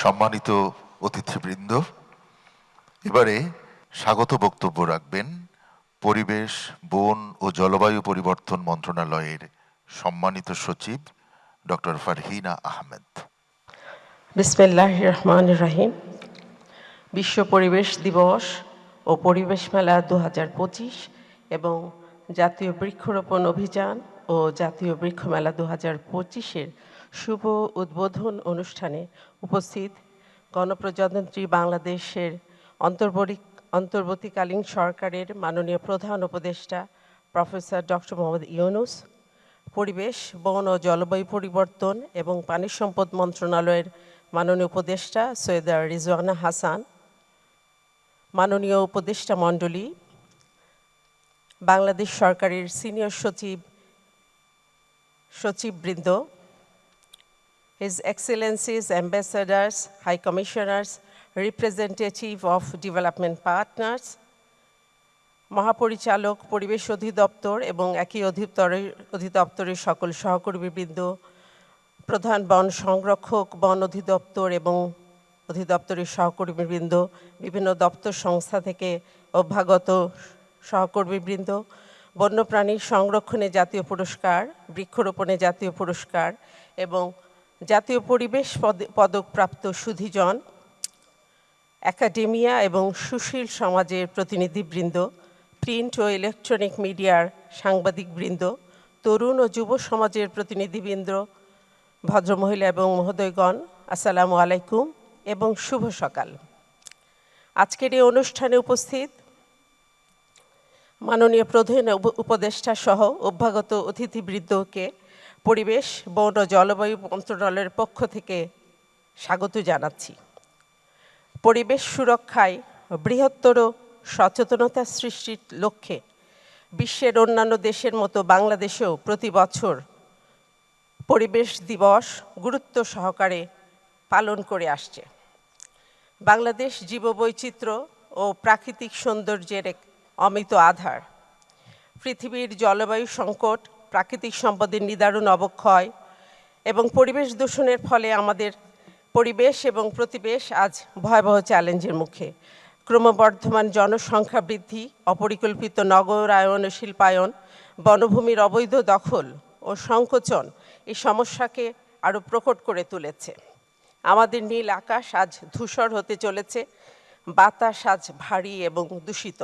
সম্মানিত অতিথিবৃন্দ, এবারে স্বাগত বক্তব্য রাখবেন পরিবেশ, বন ও জলবায়ু পরিবর্তন মন্ত্রণালয়ের সম্মানিত সচিব ডক্টর ফারহিনা আহমেদ। বিসমিল্লাহ রহমান রাহিম বিশ্ব পরিবেশ দিবস ও পরিবেশ মেলা দু এবং জাতীয় বৃক্ষরোপণ অভিযান ও জাতীয় বৃক্ষ মেলা দু হাজার পঁচিশের শুভ উদ্বোধন অনুষ্ঠানে উপস্থিত গণপ্রজাতন্ত্রী বাংলাদেশের অন্তর্বর্তী অন্তর্বর্তীকালীন সরকারের মাননীয় প্রধান উপদেষ্টা প্রফেসর ডক্টর মোহাম্মদ ইউনুস, পরিবেশ, বন ও জলবায়ু পরিবর্তন এবং পানি সম্পদ মন্ত্রণালয়ের মাননীয় উপদেষ্টা সৈয়দা রিজওয়ানা হাসান, মাননীয় উপদেষ্টা মণ্ডলী, বাংলাদেশ সরকারের সিনিয়র সচিব, সচিববৃন্দ His Excellencies, Ambassadors, High Commissioners, Representative of Development Partners, মহাপরিচালক পরিবেশ অধিদপ্তর এবং একই অধিদপ্তরের অধিদপ্তরের সকল সহকর্মীবৃন্দ প্রধান বন সংরক্ষক বন অধিদপ্তর এবং অধিদপ্তরের সহকর্মীবৃন্দ বিভিন্ন দপ্তর সংস্থা থেকে অভ্যাগত সহকর্মীবৃন্দ বন্যপ্রাণী সংরক্ষণে জাতীয় পুরস্কার বৃক্ষরোপণে জাতীয় পুরস্কার এবং জাতীয় পরিবেশ পদ- পদকপ্রাপ্ত সুধীজন, একাডেমিয়া এবং সুশীল সমাজের প্রতিনিধিবৃন্দ, প্রিন্ট ও ইলেকট্রনিক মিডিয়ার সাংবাদিকবৃন্দ, তরুণ ও যুব সমাজের প্রতিনিধিবৃন্দ, ভদ্রমহিলা এবং মহোদয়গণ, আসসালামু আলাইকুম এবং শুভ সকাল। আজকের এই অনুষ্ঠানে উপস্থিত মাননীয় প্রধান উপ- উপদেষ্টা সহ অভ্যাগত অতিথিবৃন্দকে পরিবেশ, বন ও জলবায়ু মন্ত্রণালয়ের পক্ষ থেকে স্বাগত জানাচ্ছি। পরিবেশ সুরক্ষায় বৃহত্তর সচেতনতা সৃষ্টির লক্ষ্যে বিশ্বের অন্যান্য দেশের মতো বাংলাদেশেও প্রতি বছর পরিবেশ দিবস গুরুত্ব সহকারে পালন করে আসছে। বাংলাদেশ জীববৈচিত্র্য ও প্রাকৃতিক সৌন্দর্যের এক অমিত আধার। পৃথিবীর জলবায়ু সংকট প্রাকৃতিক সম্পদের নিদারুণ অবক্ষয় এবং পরিবেশ দূষণের ফলে আমাদের পরিবেশ এবং প্রতিবেশ আজ ভয়াবহ চ্যালেঞ্জের মুখে। ক্রমবর্ধমান জনসংখ্যা বৃদ্ধি, অপরিকল্পিত নগরায়ন ও শিল্পায়ন, বনভূমির অবৈধ দখল ও সংকোচন এই সমস্যাকে আরও প্রকট করে তুলেছে। আমাদের নীল আকাশ আজ ধূসর হতে চলেছে, বাতাস আজ ভারী এবং দূষিত।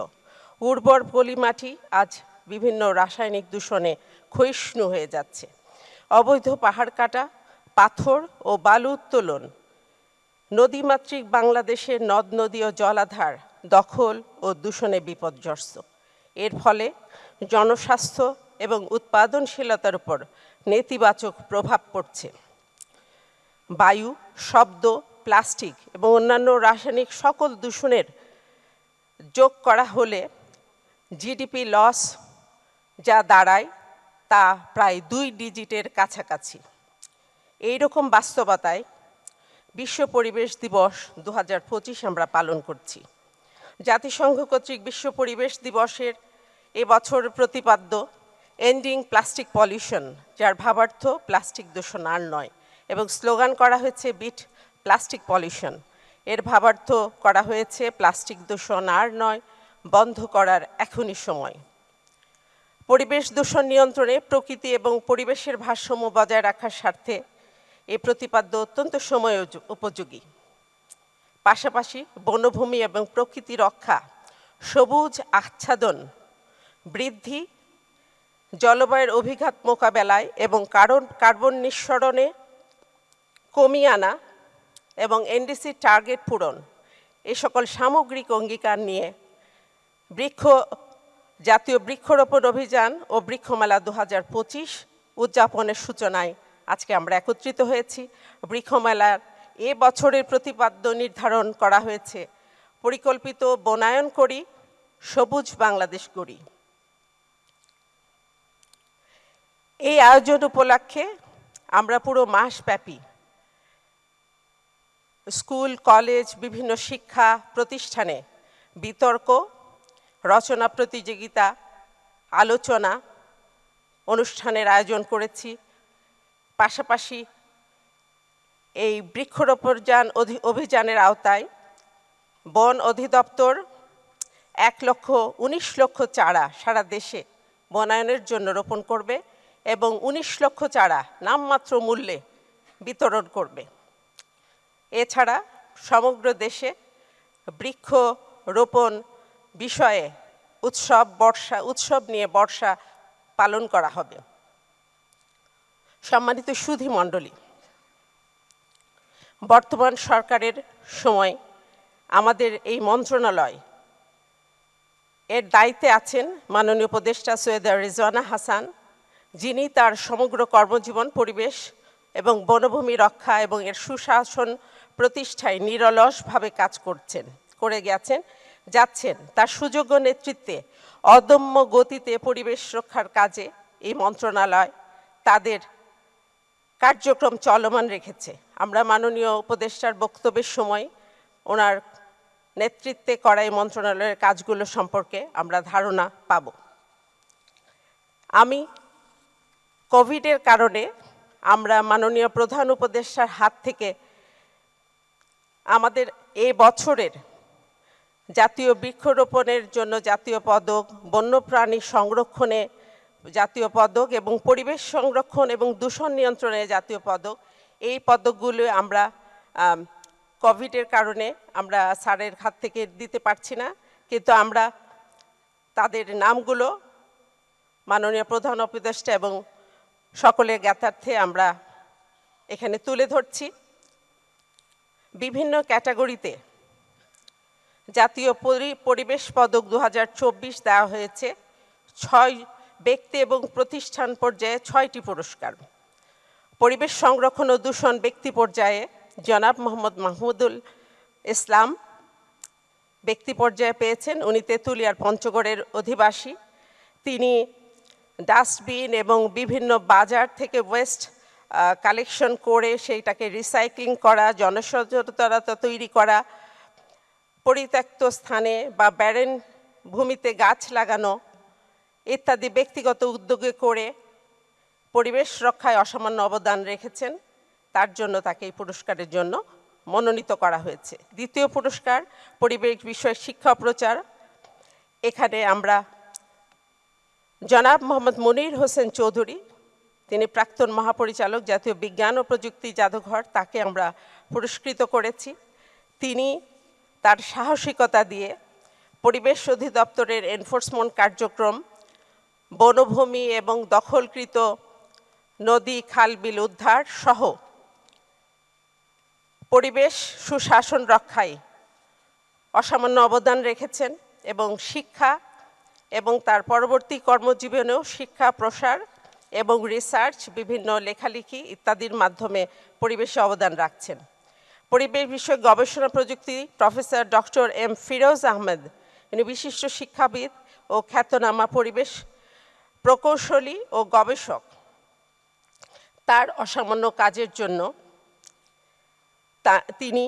উর্বর পলিমাটি আজ বিভিন্ন রাসায়নিক দূষণে ক্ষয়িষ্ণু হয়ে যাচ্ছে। অবৈধ পাহাড় কাটা, পাথর ও বালু উত্তোলন, নদীমাতৃক বাংলাদেশের নদ নদী ও জলাধার দখল ও দূষণে বিপর্যস্ত। এর ফলে জনস্বাস্থ্য এবং উৎপাদনশীলতার উপর নেতিবাচক প্রভাব পড়ছে। বায়ু, শব্দ, প্লাস্টিক এবং অন্যান্য রাসায়নিক সকল দূষণের যোগ করা হলে জিডিপি লস যা দাঁড়ায় তা প্রায় দুই ডিজিটের কাছাকাছি। এই রকম বাস্তবতায় বিশ্ব পরিবেশ দিবস দু হাজার পঁচিশ আমরা পালন করছি। জাতিসংঘ কর্তৃক বিশ্ব পরিবেশ দিবসের এবছর প্রতিপাদ্য এন্ডিং প্লাস্টিক পলিউশন যার ভাবার্থ প্লাস্টিক দূষণ আর নয়, এবং স্লোগান করা হয়েছে বিট প্লাস্টিক পলিউশন এর ভাবার্থ করা হয়েছে প্লাস্টিক দূষণ আর নয়, বন্ধ করার এখনই সময়। পরিবেশ দূষণ নিয়ন্ত্রণে প্রকৃতি এবং পরিবেশের ভারসাম্য বজায় রাখার স্বার্থে এ প্রতিপাদ্য অত্যন্ত সময় উপযোগী। পাশাপাশি বনভূমি এবং প্রকৃতি রক্ষা, সবুজ আচ্ছাদন, বৃদ্ধি, জলবায়ুর অভিঘাত মোকাবেলায় এবং কারণ, কার্বন নিঃসরণে কমিয়ে আনা এবং এনডিসি টার্গেট পূরণ, এ সকল সামগ্রিক অঙ্গীকার নিয়ে বৃক্ষ জাতীয় বৃক্ষরোপণ অভিযান ও বৃক্ষমেলা দু হাজার পঁচিশ উদযাপনের সূচনায় আজকে আমরা একত্রিত হয়েছি। বৃক্ষমেলার এ বছরের প্রতিপাদ্য নির্ধারণ করা হয়েছে। পরিকল্পিত বনায়ন করি, সবুজ বাংলাদেশ গড়ি। এই আয়োজন উপলক্ষে আমরা পুরো মাসব্যাপী স্কুল, কলেজ, বিভিন্ন শিক্ষা প্রতিষ্ঠানে বিতর্ক রচনা প্রতিযোগিতা, আলোচনা, অনুষ্ঠানের আয়োজন করেছি। পাশাপাশি এই বৃক্ষরোপণ অধি- অভিযানের আওতায় বন অধিদপ্তর এক লক্ষ উনিশ লক্ষ চারা সারা দেশে বনায়নের জন্য রোপণ করবে এবং উনিশ লক্ষ চারা নামমাত্র মূল্যে বিতরণ করবে। এছাড়া সমগ্র দেশে বৃক্ষ রোপণ বিষয়ে উৎসব, বর্ষা, উৎসব নিয়ে বর্ষা পালন করা হবে। সম্মানিত সুধী মণ্ডলী, বর্তমান সরকারের সময় আমাদের এই মন্ত্রণালয় এর দায়িত্বে আছেন মাননীয় উপদেষ্টা সৈয়দা রিজওয়ানা হাসান, যিনি তার সমগ্র কর্মজীবন, পরিবেশ এবং বনভূমি রক্ষা এবং এর সুশাসন প্রতিষ্ঠায় নিরলসভাবে কাজ করছেন, করে গেছেন। যাচ্ছেন তার সুযোগ্য নেতৃত্বে অদম্য গতিতে পরিবেশ রক্ষার কাজে এই মন্ত্রণালয় তাদের কার্যক্রম চলমান রেখেছে। আমরা মাননীয় উপদেষ্টার বক্তব্যের সময় ওনার নেতৃত্বে করা এই মন্ত্রণালয়ের কাজগুলো সম্পর্কে আমরা ধারণা পাব। আমি কোভিডের কারণে আমরা মাননীয় প্রধান উপদেষ্টার হাত থেকে আমাদের এই বছরের জাতীয় বৃক্ষরোপণের জন্য জাতীয় পদক, বন্যপ্রাণী সংরক্ষণে জাতীয় পদক এবং পরিবেশ সংরক্ষণ এবং দূষণ নিয়ন্ত্রণে জাতীয় পদক। এই পদকগুলো আমরা কোভিডের কারণে আমরা স্যারের হাত থেকে দিতে পারছি না। কিন্তু আমরা তাদের নামগুলো মাননীয় প্রধান উপদেষ্টা এবং সকলের জ্ঞাতার্থে আমরা এখানে তুলে ধরছি। বিভিন্ন ক্যাটাগরিতে জাতীয় পরি- পরিবেশ পদক দু হাজার চব্বিশ দেওয়া হয়েছে। ছয় ব্যক্তি এবং প্রতিষ্ঠান পর্যায়ে ছয়টি পুরস্কার। পরিবেশ সংরক্ষণ ও দূষণ ব্যক্তি পর্যায়ে জনাব মোহাম্মদ মাহমুদুল ইসলাম ব্যক্তি পর্যায়ে পেয়েছেন। উনি তেঁতুলিয়ার পঞ্চগড়ের অধিবাসী। তিনি ডাস্টবিন এবং বিভিন্ন বাজার থেকে ওয়েস্ট কালেকশন করে সেইটাকে রিসাইক্লিং করা, জনসচেতনতা তৈরি করা পরিত্যক্ত স্থানে বা ব্যারেন ভূমিতে গাছ লাগানো ইত্যাদি ব্যক্তিগত উদ্যোগে করে পরিবেশ রক্ষায় অসামান্য অবদান রেখেছেন। তার জন্য তাকে এই পুরস্কারের জন্য মনোনীত করা হয়েছে। দ্বিতীয় পুরস্কার, পরিবেশ বিষয়ক শিক্ষা প্রচার। এখানে আমরা জনাব মোহাম্মদ মনির হোসেন চৌধুরী, তিনি প্রাক্তন মহাপরিচালক, জাতীয় বিজ্ঞান ও প্রযুক্তি জাদুঘর, তাকে আমরা পুরস্কৃত করেছি। তিনি তার সাহসিকতা দিয়ে পরিবেশ অধিদপ্তরের এনফোর্সমেন্ট কার্যক্রম, বনভূমি এবং দখলকৃত নদী, খাল, বিল উদ্ধার সহ পরিবেশ সুশাসন রক্ষায় অসামান্য অবদান রেখেছেন এবং শিক্ষা এবং তার পরবর্তী কর্মজীবনেও শিক্ষা, প্রসার এবং রিসার্চ, বিভিন্ন লেখালেখি ইত্যাদির মাধ্যমে পরিবেশে অবদান রাখছেন। পরিবেশ বিষয়ক গবেষণা প্রযুক্তি professor doctor M Firoz Ahmed. ইনি বিশিষ্ট শিক্ষাবিদ ও খ্যাতনামা পরিবেশ প্রকৌশলী ও গবেষক। তার অসামান্য কাজের জন্য তা তিনি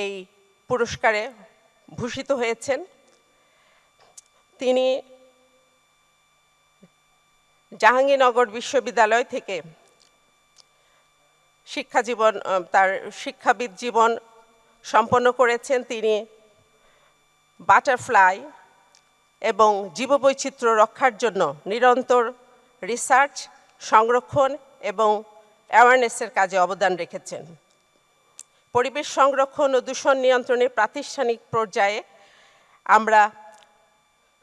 এই পুরস্কারে ভূষিত হয়েছেন। তিনি জাহাঙ্গীরনগর বিশ্ববিদ্যালয় থেকে শিক্ষা জীবন তার শিক্ষাবিদ জীবন সম্পন্ন করেছেন তিনি। বাটারফ্লাই এবং জীববৈচিত্র্য রক্ষার জন্য নিরন্তর রিসার্চ, সংরক্ষণ এবং অ্যাওয়ারনেসের কাজে অবদান রেখেছেন। পরিবেশ সংরক্ষণ ও দূষণ নিয়ন্ত্রণে প্রাতিষ্ঠানিক পর্যায়ে আমরা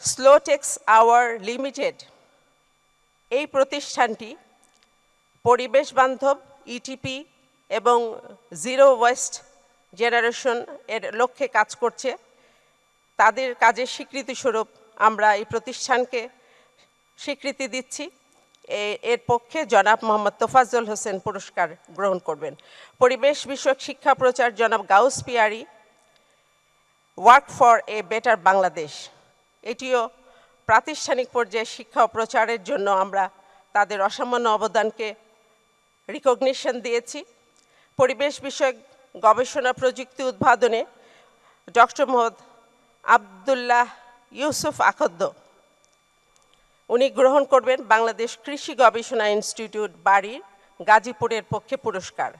স্লোটেক্স আওয়ার লিমিটেড এই প্রতিষ্ঠানটি পরিবেশ বান্ধব ইটিপি এবং জিরো ওয়েস্ট জেনারেশন এর লক্ষ্যে কাজ করছে। তাদের কাজের স্বীকৃতিস্বরূপ আমরা এই প্রতিষ্ঠানকে স্বীকৃতি দিচ্ছি। এর পক্ষে জনাব মোহাম্মদ তোফাজ্জল হোসেন পুরস্কার গ্রহণ করবেন। পরিবেশ বিষয়ক শিক্ষা প্রচার জনাব Gaus Piyari, work for a better Bangladesh. এটিও প্রাতিষ্ঠানিক পর্যায়ে শিক্ষা প্রচারের জন্য আমরা তাদের অসামান্য অবদানকে রিকগনিশন দিয়েছি। পরিবেশ বিষয়ক গবেষণা প্রযুক্তি উদ্ভাবনে ডক্টর মোহাম্মদ আবদুল্লাহ ইউসুফ আখদ্দ উনি গ্রহণ করবেন বাংলাদেশ কৃষি গবেষণা ইনস্টিটিউট বাড়ির গাজীপুরের পক্ষে পুরস্কার।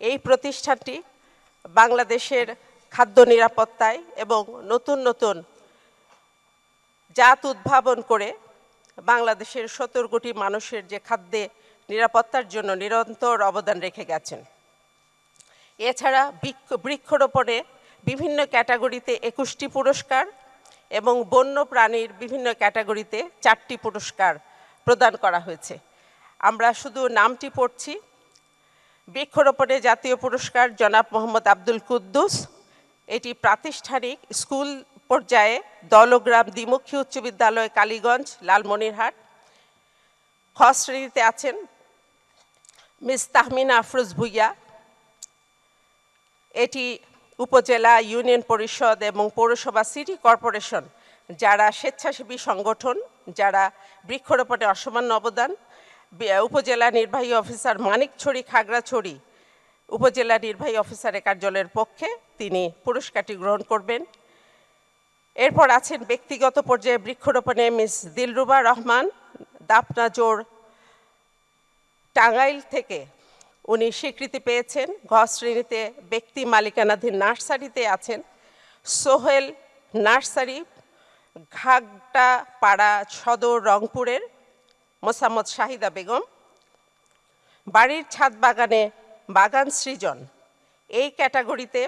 এই প্রতিষ্ঠানটি বাংলাদেশের খাদ্য নিরাপত্তায় এবং নতুন নতুন জাত উদ্ভাবন করে বাংলাদেশের সত্তর কোটি মানুষের যে খাদ্যে নিরাপত্তার জন্য নিরন্তর অবদান রেখে গেছেন। এছাড়া বৃক্ষ, বৃক্ষরোপণে বিভিন্ন ক্যাটাগরিতে একুশটি পুরস্কার এবং বন্য প্রাণীর বিভিন্ন ক্যাটাগরিতে চারটি পুরস্কার প্রদান করা হয়েছে। আমরা শুধু নামটি পড়ছি। বৃক্ষরোপণে জাতীয় পুরস্কার জনাব মোহাম্মদ আব্দুল কুদ্দুস। এটি প্রাতিষ্ঠানিক স্কুল পর্যায়ে দলগ্রাম দ্বিমুখী উচ্চ বিদ্যালয় কালীগঞ্জ, লালমনিরহাট। খ শ্রেণীতে আছেন মিস তাহমিনা আফরোজ ভুইয়া এটি উপজেলা ইউনিয়ন পরিষদ এবং পৌরসভা সিটি কর্পোরেশন, যারা স্বেচ্ছাসেবী সংগঠন, যারা বৃক্ষরোপণে অসামান্য অবদান উপজেলা নির্বাহী অফিসার মানিকছড়ি খাগড়াছড়ি, উপজেলা নির্বাহী অফিসারের কার্যালয়ের পক্ষে তিনি পুরস্কারটি গ্রহণ করবেন। এরপর আছেন ব্যক্তিগত পর্যায়ে বৃক্ষরোপণে মিস দিলরুবা রহমান দাপনা জোর টাঙ্গাইল থেকে উনি স্বীকৃতি পেয়েছেন। ঘ শ্রেণীতে ব্যক্তি মালিকানাধীন নার্সারিতে আছেন। সোহেল নার্সারি ঘাগটা পাড়া সদর রংপুরের মোসাম্মদ শাহিদা বেগম। বাড়ির ছাদ বাগানে বাগান সৃজন। এই ক্যাটাগরিতে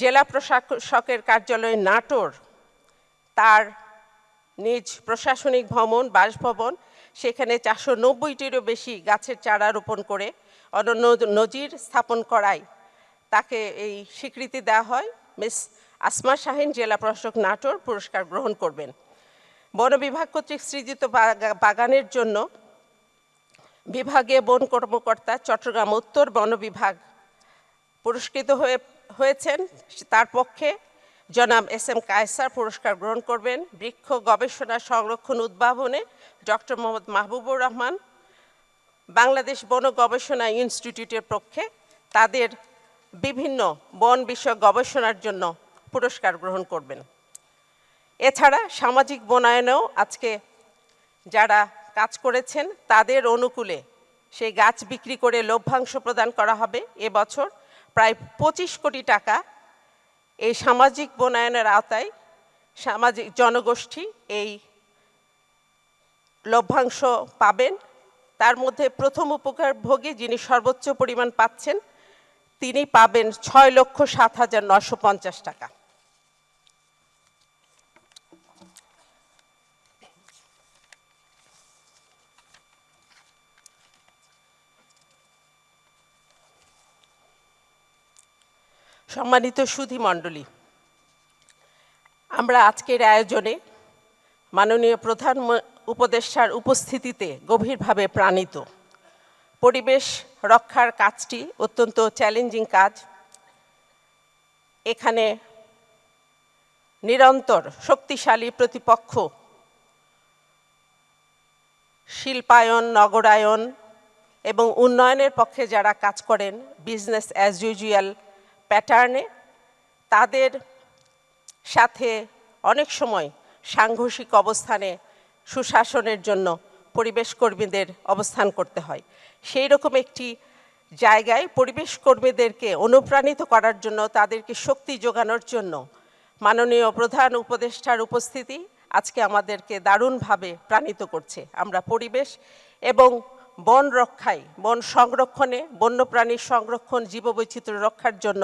জেলা প্রশাসকের কার্যালয় নাটোর, তার নিজ প্রশাসনিক ভবন, বাসভবন সেখানে চারশো নব্বইটিরও বেশি গাছের চারা রোপণ করে অনন্য নজির স্থাপন করায়। তাকে এই স্বীকৃতি দেওয়া হয়। মিস আসমা শাহিন, জেলা প্রশাসক নাটোর, পুরস্কার গ্রহণ করবেন। বন বিভাগ কর্তৃক সৃজিত বাগা- বাগানের জন্য বিভাগে বন কর্মকর্তা চট্টগ্রাম উত্তর বন বিভাগ পুরস্কৃত হয়ে, হয়েছেন। তার পক্ষে জনাব এস এম কায়সার পুরস্কার গ্রহণ করবেন বৃক্ষ গবেষণা সংরক্ষণ উদ্ভাবনে ডক্টর মোহাম্মদ মাহবুবুর রহমান, বাংলাদেশ বন গবেষণা ইনস্টিটিউটের পক্ষে তাদের বিভিন্ন বন বিষয়ক গবেষণার জন্য পুরস্কার গ্রহণ করবেন। এছাড়া সামাজিক বনায়নেও আজকে যারা কাজ করেছেন, তাদের অনুকূলে সেই গাছ বিক্রি করে লভ্যাংশ প্রদান করা হবে। এবছর প্রায় পঁচিশ কোটি টাকা এই সামাজিক বনায়নের আওতায় সামাজিক জনগোষ্ঠী এই লভ্যাংশ পাবেন। তার মধ্যে প্রথম উপকারভোগী যিনি সর্বোচ্চ পরিমাণ পাচ্ছেন, তিনি পাবেন ছয় লক্ষ সাত হাজার নশো পঞ্চাশ টাকা। সম্মানিত সুধী মণ্ডলী, আমরা আজকের আয়োজনে মাননীয় প্রধান উপদেষ্টার উপস্থিতিতে গভীরভাবে প্রাণিত। পরিবেশ রক্ষার কাজটি অত্যন্ত চ্যালেঞ্জিং কাজ। এখানে নিরন্তর শক্তিশালী প্রতিপক্ষ, শিল্পায়ন, নগরায়ন এবং উন্নয়নের পক্ষে যারা কাজ করেন বিজনেস অ্যাজ ইউজুয়াল প্যাটার্নে তাদের সাথে অনেক সময় সাংঘর্ষিক অবস্থানে সুশাসনের জন্য পরিবেশ কর্মীদের অবস্থান করতে হয়। সেই রকম একটি জায়গায় পরিবেশ কর্মীদেরকে অনুপ্রাণিত করার জন্য, তাদেরকে শক্তি যোগানোর জন্য মাননীয় প্রধান উপদেষ্টার উপস্থিতি আজকে আমাদেরকে দারুণভাবে প্রাণিত করছে। আমরা পরিবেশ এবং বন রক্ষায়, বন সংরক্ষণে বন্যপ্রাণীর সংরক্ষণ, জীববৈচিত্র্য রক্ষার জন্য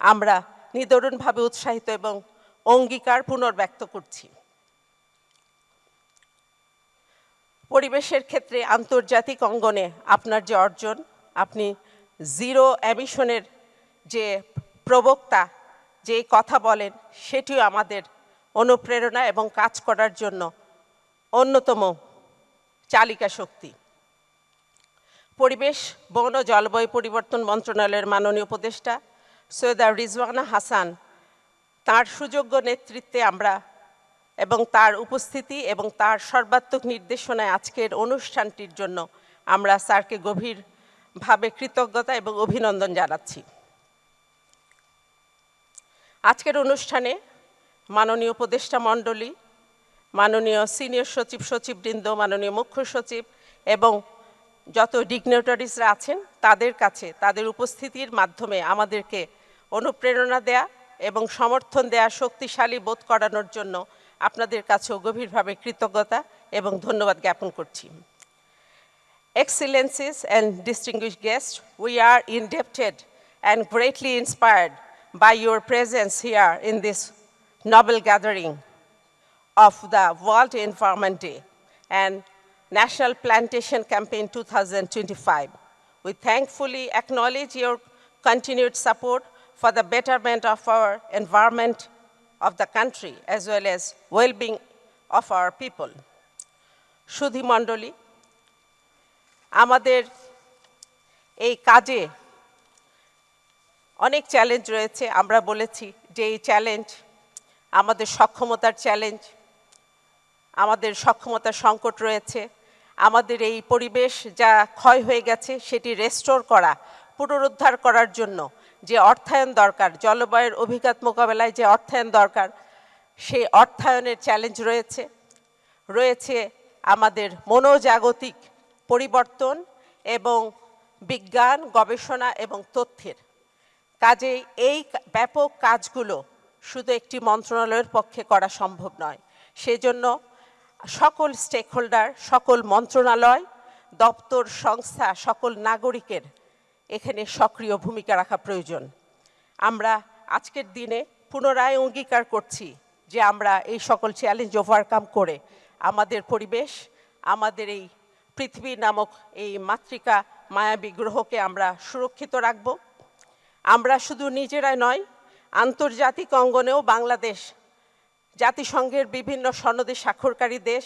আমরা নিদরুণভাবে উৎসাহিত এবং অঙ্গীকার পুনর্ব্যক্ত করছি। পরিবেশের ক্ষেত্রে আন্তর্জাতিক অঙ্গনে আপনার যে অর্জন, আপনি জিরো অ্যামিশনের যে প্রবক্তা যে কথা বলেন, সেটিও আমাদের অনুপ্রেরণা এবং কাজ করার জন্য অন্যতম চালিকা শক্তি। পরিবেশ, বন ও জলবায়ু পরিবর্তন মন্ত্রণালয়ের মাননীয় উপদেষ্টা সৈয়দা রিজওয়ানা হাসান। তার সুযোগ্য নেতৃত্বে আমরা এবং তার উপস্থিতি এবং তার সর্বাত্মক নির্দেশনায় আজকের অনুষ্ঠানটির জন্য আমরা স্যারকে গভীরভাবে কৃতজ্ঞতা এবং অভিনন্দন জানাচ্ছি। আজকের অনুষ্ঠানে মাননীয় উপদেষ্টা মণ্ডলী, মাননীয় সিনিয়র সচিব, সচিববৃন্দ, মাননীয় মুখ্য সচিব এবং যত ডিগনেটরিসরা আছেন, তাদের কাছে, তাদের উপস্থিতির মাধ্যমে আমাদেরকে অনুপ্রেরণা দেয়া এবং সমর্থন দেয়া, শক্তিশালী বোধ করানোর জন্য আপনাদের কাছেও গভীরভাবে কৃতজ্ঞতা এবং ধন্যবাদ জ্ঞাপন করছি। Excellencies and distinguish guest we are indebted and greatly inspired by your presence here in this noble gathering of the world environment day and National Plantation Campaign 2025. We thankfully acknowledge your continued support for the betterment of our environment of the country as well as well-being of our people. সুধী মণ্ডলী আমাদের এই কাজে অনেক challenge রয়েছে আমরা বলেছি যে এই চ্যালেঞ্জ আমাদের সক্ষমতার চ্যালেঞ্জ আমাদের সক্ষমতার সংকট রয়েছে। আমাদের এই পরিবেশ যা ক্ষয় হয়ে গেছে, সেটি রেস্টোর করা, পুনরুদ্ধার করার জন্য যে অর্থায়ন দরকার, জলবায়ুর অভিঘাত মোকাবেলায় যে অর্থায়ন দরকার, সেই অর্থায়নের চ্যালেঞ্জ রয়েছে। রয়েছে আমাদের মনোজাগতিক পরিবর্তন এবং বিজ্ঞান, গবেষণা এবং তথ্যের। কাজেই এই ব্যাপক কাজগুলো শুধু একটি মন্ত্রণালয়ের পক্ষে করা সম্ভব নয়। সেজন্য সকল স্টেক হোল্ডার সকল মন্ত্রণালয়, দপ্তর, সংস্থা, সকল নাগরিকের এখানে সক্রিয় ভূমিকা রাখা প্রয়োজন। আমরা আজকের দিনে পুনরায় অঙ্গীকার করছি যে আমরা এই সকল চ্যালেঞ্জ ওভারকাম করে আমাদের পরিবেশ, আমাদের এই পৃথিবী নামক এই মাতৃকা মায়াবী গ্রহকে আমরা সুরক্ষিত রাখব। আমরা শুধু নিজেরাই নয়, আন্তর্জাতিক অঙ্গনেও বাংলাদেশ জাতিসংঘের বিভিন্ন সনদে স্বাক্ষরকারী দেশ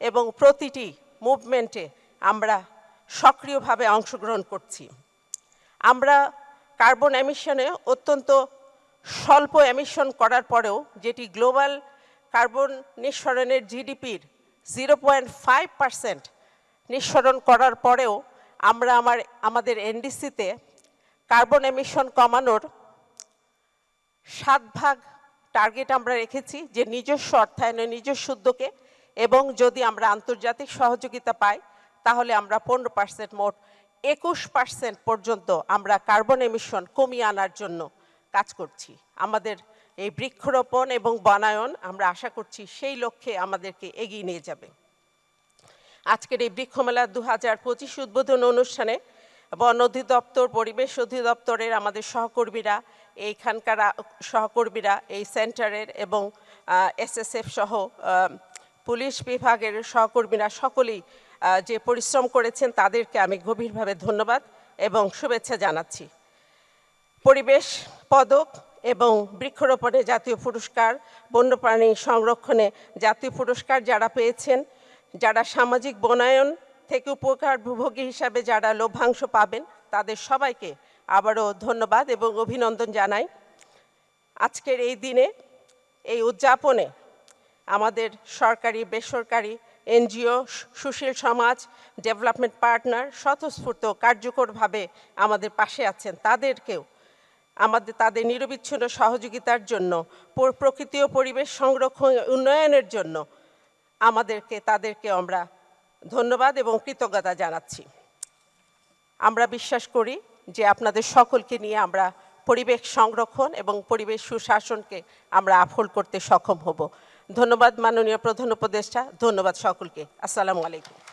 এবং প্রতিটি মুভমেন্টে আমরা সক্রিয়ভাবে অংশগ্রহণ করছি। আমরা কার্বন এমিশনে অত্যন্ত স্বল্প এমিশন করার পরেও যেটি গ্লোবাল কার্বন নিঃসরণের জিডিপির জিরো পয়েন্ট ফাইভ পার্সেন্ট নিঃসরণ করার পরেও আমরা আমার, আমাদের এনডিসিতে কার্বন এমিশন কমানোর সাত ভাগ টার্গেট আমরা রেখেছি যে নিজস্ব অর্থায়নে, নিজস্ব উদ্যোগে এবং যদি আমরা আন্তর্জাতিক সহযোগিতা পাই, তাহলে আমরা পনেরো পার্সেন্ট মোট একুশ পার্সেন্ট পর্যন্ত আমরা কার্বন এমিশন কমিয়ে আনার জন্য কাজ করছি। আমাদের এই বৃক্ষরোপণ এবং বনায়ন আমরা আশা করছি সেই লক্ষ্যে আমাদেরকে এগিয়ে নিয়ে যাবে। আজকের এই বৃক্ষমেলা দু হাজার পঁচিশ উদ্বোধন অনুষ্ঠানে বন অধিদপ্তর, পরিবেশ অধিদপ্তরের আমাদের সহকর্মীরা এইখানকার সহকর্মীরা এই সেন্টারের এবং এসএসএফ সহ পুলিশ বিভাগের সহকর্মীরা সকলেই যে পরিশ্রম করেছেন তাদেরকে আমি গভীরভাবে ধন্যবাদ এবং শুভেচ্ছা জানাচ্ছি। পরিবেশ পদক এবং বৃক্ষরোপণে জাতীয় পুরস্কার, বন্যপ্রাণী সংরক্ষণে জাতীয় পুরস্কার যারা পেয়েছেন, যারা সামাজিক বনায়ন থেকে উপকার উপকারভোগী হিসাবে যারা লভ্যাংশ পাবেন, তাদের সবাইকে আবারও ধন্যবাদ এবং অভিনন্দন জানাই। আজকের এই দিনে, এই উদযাপনে আমাদের সরকারি, বেসরকারি, এনজিও, সুশীল সমাজ, ডেভেলপমেন্ট পার্টনার স্বতঃস্ফূর্ত কার্যকরভাবে আমাদের পাশে আছেন। তাদেরকেও আমাদের, তাদের নিরবিচ্ছিন্ন সহযোগিতার জন্য প্রকৃতি ও পরিবেশ সংরক্ষণ উন্নয়নের জন্য আমাদেরকে তাদেরকে আমরা ধন্যবাদ এবং কৃতজ্ঞতা জানাচ্ছি। আমরা বিশ্বাস করি যে আপনাদের সকলকে নিয়ে আমরা পরিবেশ সংরক্ষণ এবং পরিবেশ সুশাসনকে আমরা আফল করতে সক্ষম হব। ধন্যবাদ মাননীয় প্রধান উপদেষ্টা, ধন্যবাদ সকলকে। আসসালামু আলাইকুম।